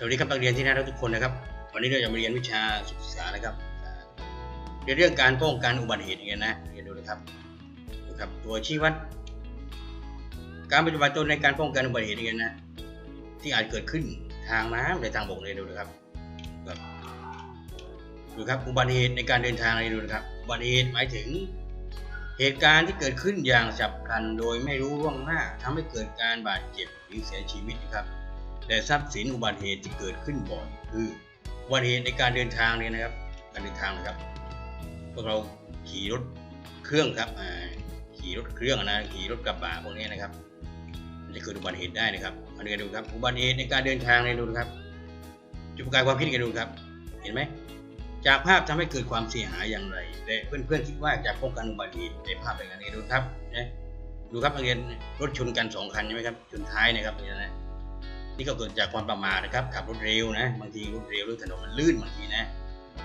สวัสดีครับนักเรียนที่น่ารักทุกคนนะครับ วันนี้เราจะมาเรียนวิชาศึกษานะครับเรียนเรื่องการป้องกันอุบัติเหตุกันนะเรียนดูนะครับดูครับ ตัวชี้วัด การปฏิบัติตนในการป้องกันอุบัติเหตุกันนะที่อาจเกิดขึ้นทางน้ำในทางบกเลยดูนะครับดูครับอุบัติเหตุในการเดินทางเลยดูนะครับอุบัติเหตุหมายถึงเหตุการณ์ที่เกิดขึ้นอย่างฉับพลันโดยไม่รู้ล่วงหน้าทำให้เกิดการบาดเจ็บหรือเสียชีวิตนะครับ แต่ทรัพย์สินอุบัติเหตุที่เกิดขึ้นบ่อยคืออุบัติเหตุในการเดินทางเนี่ยนะครับ การเดินทางนะครับพวกเราขี่รถเครื่องครับขี่รถเครื่องนะขี่รถกระบะพวกนี้นะครับมันจะเกิดอุบัติเหตุได้นะครับมาดูกันดูครับ อุบัติเหตุในการเดินทางเนี่ยดูครับจุดประกายความคิดกันดูครับ เห็นไหมจากภาพทำให้เกิดความเสียหายอย่างไรและเพื่อนๆคิดว่าจะป้องกันอุบัติเหตุในภาพเป็นยังไงดูครับนะดูครับนักเรียนรถชนกันสองคันใช่ไหมครับชนท้ายนะครับนี่นะ นี่ก็เกิดจากความประมาทนะครับขับรถเร็วนะบางทีรถเร็วหรือถนนมันลื่นบางทีนะ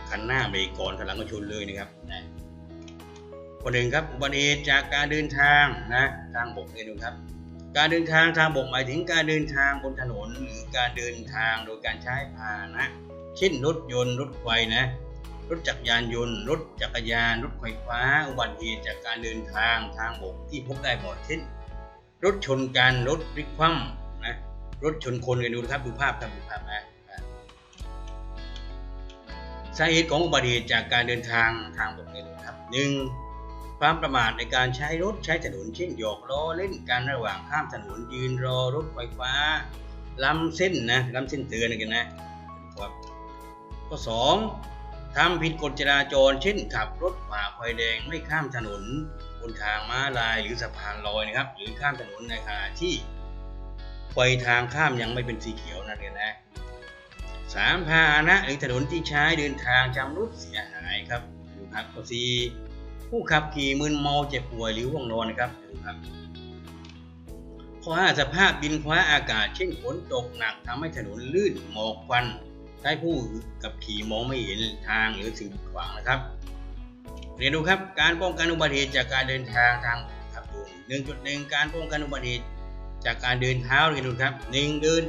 คันหน้าเบรกก่อนคันหลังก็ชนเลยนะครับนะคนหนึ่งครับอุบัติเหตุจากการเดินทางนะทางบกเลยดูครับ การเดินทางทางบกหมายถึงการเดินทางบนถนน หรือการเดินทางโดยการใช้พาหนะ เช่นรถยนต์รถไฟนะรถจักรยานยนต์ รถจักรยานรถไฟฟ้า อุบัติเหตุจากการเดินทางทางบกที่พบได้บ่อยเช่น รถชนกันรถพลิกคว่ำนะ รถชนคนกันดูนะครับดูภาพครับดูภาพนะสาเหตุของอุบัติเหตุจากการเดินทางทางบกเนี่ยนะครับหนึ่งความประมาทในการใช้รถใช้ถนนเช่นหยอกล้อเล่นกันระหว่างข้ามถนนยืนรอรถไฟฟ้าล้ำเส้นนะล้ำเส้นเตือนกันนะครับข้อสองทำผิดกฎจราจร เช่นขับรถฝ่าไฟแดงไม่ข้ามถนนบนทางม้าลายหรือสะพานลอยนะครับ หรือข้ามถนนในขณะที่ ไฟทางข้ามยังไม่เป็นสีเขียวนั่นเองนะสามพาหนะหรือถนนที่ใช้เดินทางจำรุดเสียหายครับดูครับข้อสี่ผู้ขับขี่มึนเมาเจ็บป่วยหรือว่วงนอนนะครับดูครับข้อห้าสภาพดินฟ้าอากาศ เช่นฝนตกหนักทำให้ถนนลื่นหมอกควันให้ผู้ขับขี่มองไม่เห็นทางหรือสิ่งขวางนะครับ เรียนดูครับการป้องกันอุบัติเหตุจากการเดินทางทางขับดูหนึ่งจุดหนึ่งการป้องกันอุบัติเหตุ จากการเดินเท้าเลยดูครับหนึ่งเดิน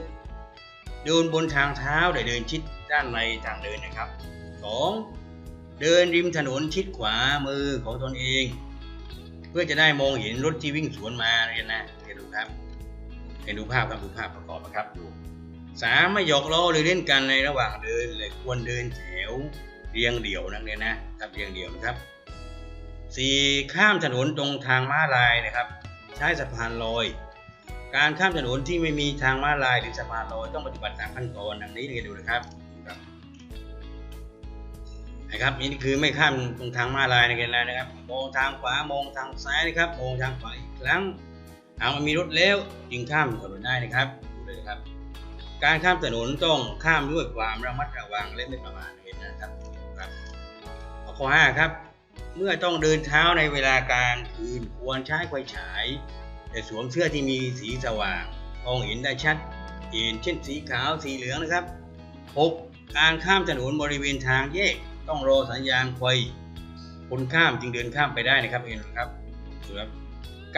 เดินบนทางเท้าแต่เดินชิดด้านในทางเดินนะครับสองเดินริมถนนชิดขวามือของตนเอง เพื่อจะได้มองเห็นรถที่วิ่งสวนมาเรียนนะเรียนดูครับเรียนดูภาพครับดูภาพประกอบนะครับดูสามไม่หยอกล้อหรือเล่นกันในระหว่างเดินเลยควรเดินแถวเรียงเดี่ยวนักเรียนนะครับเรียงเดี่ยวนะครับสี่ข้ามถนนตรงทางม้าลายนะครับ ใช้สะพานลอย การข้ามถนนที่ไม่มีทางม้าลายหรือสะพานลอยต้องปฏิบัติตามขั้นตอนดังนี้เรียนดูนะครับครับนะครับนี่คือไม่ข้ามตรงทางม้าลายนะครับนะครับ มองทางขวามองทางซ้ายนะครับ มองทางขวาอีกครั้งหากมันมีรถแล้วจึงข้ามถนนได้นะครับดูเลยครับ การข้ามถนนต้องข้ามด้วยความระมัดระวังและไม่ประมาทเห็นนะครับครับข้อ5ครับ เมื่อต้องเดินเท้าในเวลากลางคืนควรใช้ไฟฉาย แต่สวมเสื้อที่มีสีสว่างมองเห็นได้ชัดเจนเช่นสีขาวสีเหลืองนะครับ 6. การข้ามถนนบริเวณทางแยกต้องรอสัญญาณไฟคนข้ามจึงเดินข้ามไปได้นะครับเห็นไหมครับดูครับ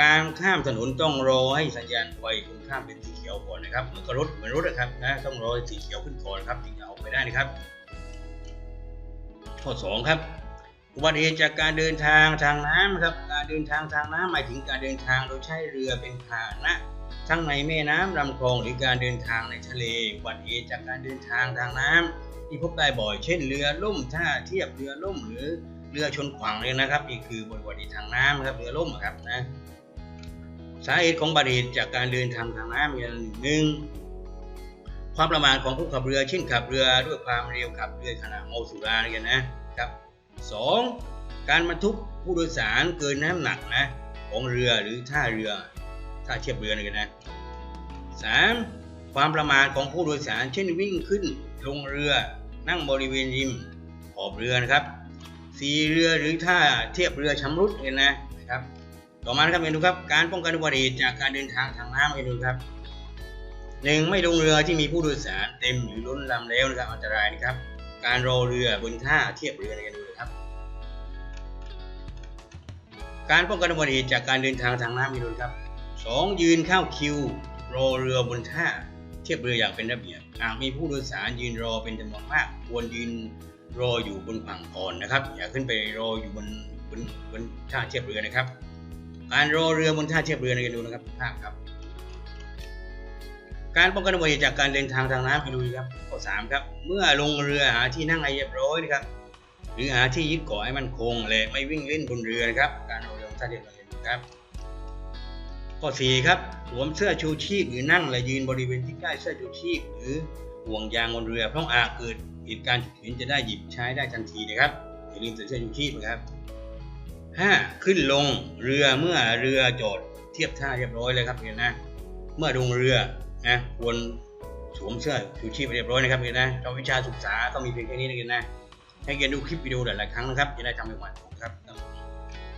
การข้ามถนนต้องรอให้สัญญาณไฟคนข้ามเป็นสีเขียวก่อนนะครับเหมือนกับรถเหมือนรถนะครับนะต้องรอสีเขียวขึ้นก่อนครับจึงจะออกไปได้นะครับ ข้อ 2 ครับ อุบัติเหตุจากการเดินทางทางน้ำครับ การเดินทางทางน้ำหมายถึงการเดินทางโดยใช้เรือเป็นพาหนะ ทั้งในแม่น้ำลำคลองหรือการเดินทางในทะเลอุบัติเหตุจากการเดินทางทางน้ำที่พบได้บ่อย เช่น เรือล่มท่าเทียบเรือล่มหรือเรือชนขวางเลยนะครับนี่คืออุบัติเหตุทางน้ำครับเรือล่มครับนะสาเหตุของอุบัติเหตุจากการเดินทางทางน้ำอย่างหนึ่งความประมาทของผู้ขับเรือเช่นขับเรือด้วยความเร็วขับเรือขณะเมาสุราเนี่ยนะครับ 2. การบรรทุกผู้โดยสารเกินน้ำหนักนะของเรือหรือท่าเรือท่าเทียบเรือนี่กันนะ 3. ความประมาทของผู้โดยสาร เช่นวิ่งขึ้นลงเรือนั่งบริเวณริมขอบเรือนะครับ 4. เรือหรือท่าเทียบเรือชำรุดเนี่ยนะนะครับ ต่อมานะครับเมนูครับการป้องกันอุบัติเหตุจากการเดินทางทางน้ำเมนูครับหนึ่งไม่ลงเรือที่มีผู้โดยสารเต็มหรือล้นลำแล้วนะครับอันตรายนะครับ การรอเรือบนท่าเทียบเรือกันดูเลยครับ การป้องกันอุบัติเหตุจากการเดินทางทางน้ำมีดูครับสองยืนเข้าคิวรอเรือบนท่าเทียบเรืออย่างเป็นระเบียบหากมีผู้โดยสารยืนรอเป็นจำนวนมาก ควรยืนรออยู่บนฝั่งก่อนนะครับ อย่าขึ้นไปรออยู่บนบนบนท่าเทียบเรือนะครับ การรอเรือบนท่าเทียบเรือในกันดูนะครับภาพครับ การป้องกันอุบัติเหตุจากการเดินทางทางน้ำไปดูครับข้อสามครับ เมื่อลงเรือหาที่นั่งให้เรียบร้อยนะครับ หรือหาที่ยึดเกาะให้มันคงและไม่วิ่งเล่นบนเรือนะครับ การรอเรือท่าเทียบเรือนะครับ ข้อสี่ครับสวมเสื้อชูชีพหรือนั่งและยืนบริเวณที่ใกล้เสื้อชูชีพหรือห่วงยางบนเรือเพราะอาจเกิดเหตุการณ์ฉุกเฉินจะได้หยิบใช้ได้ทันทีนะครับอย่าลืมใส่เสื้อชูชีพนะครับห้าขึ้นลงเรือเมื่อเรือจอดเทียบท่าเรียบร้อยเลยครับเห็นนะ เมื่อลงเรือ นะควรสวมเสื้อชูชีพเรียบร้อยนะครับเห็นนะเราวิชาศึกษาก็มีเพียงแค่นี้นะเห็นนะให้เรียนดูคลิปวิดีโอหลายๆครั้งนะครับจะได้ทำให้มันครับ